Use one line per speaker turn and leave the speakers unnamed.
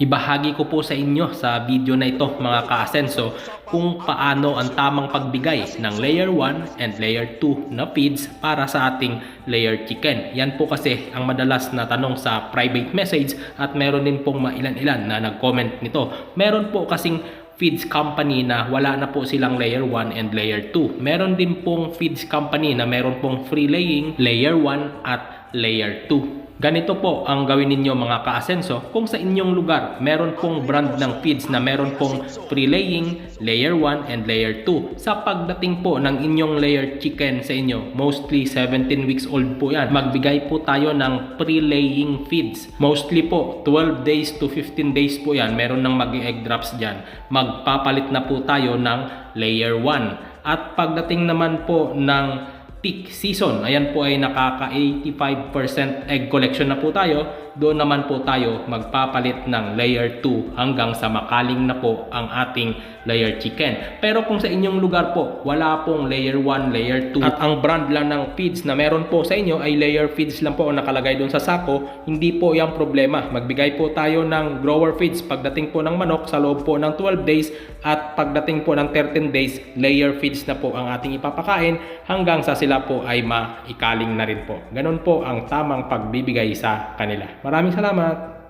Ibahagi ko po sa inyo sa video na ito mga kaasenso kung paano ang tamang pagbigay ng layer 1 and layer 2 na feeds para sa ating layer chicken. Yan po kasi ang madalas na tanong sa private message at meron din pong mailan-ilan na nag-comment nito. Meron po kasing feeds company na wala na po silang layer 1 and layer 2. Meron din pong feeds company na meron pong free laying layer 1 at layer 2. Ganito po ang gawin ninyo mga kaasenso kung sa inyong lugar meron pong brand ng feeds na meron pong pre-laying, layer 1 and layer 2. Sa pagdating po ng inyong layer chicken sa inyo, mostly 17 weeks old po yan, magbigay po tayo ng pre-laying feeds. Mostly po 12 days to 15 days po yan, meron ng mag-egg drops dyan. Magpapalit na po tayo ng layer 1. At pagdating naman po ng peak season. Ayan po ay nakaka 85% egg collection na po tayo. Doon naman po tayo magpapalit ng layer 2 hanggang sa makaling na po ang ating layer chicken. Pero kung sa inyong lugar po, wala pong layer 1, layer 2 at ang brand lang ng feeds na meron po sa inyo ay layer feeds lang po ang nakalagay doon sa sako, hindi po yung problema. Magbigay po tayo ng grower feeds pagdating po ng manok sa loob po ng 12 days at pagdating po ng 13 days, layer feeds na po ang ating ipapakain hanggang sa sila po ay maikaling na rin po. Ganon po ang tamang pagbibigay sa kanila. Maraming salamat!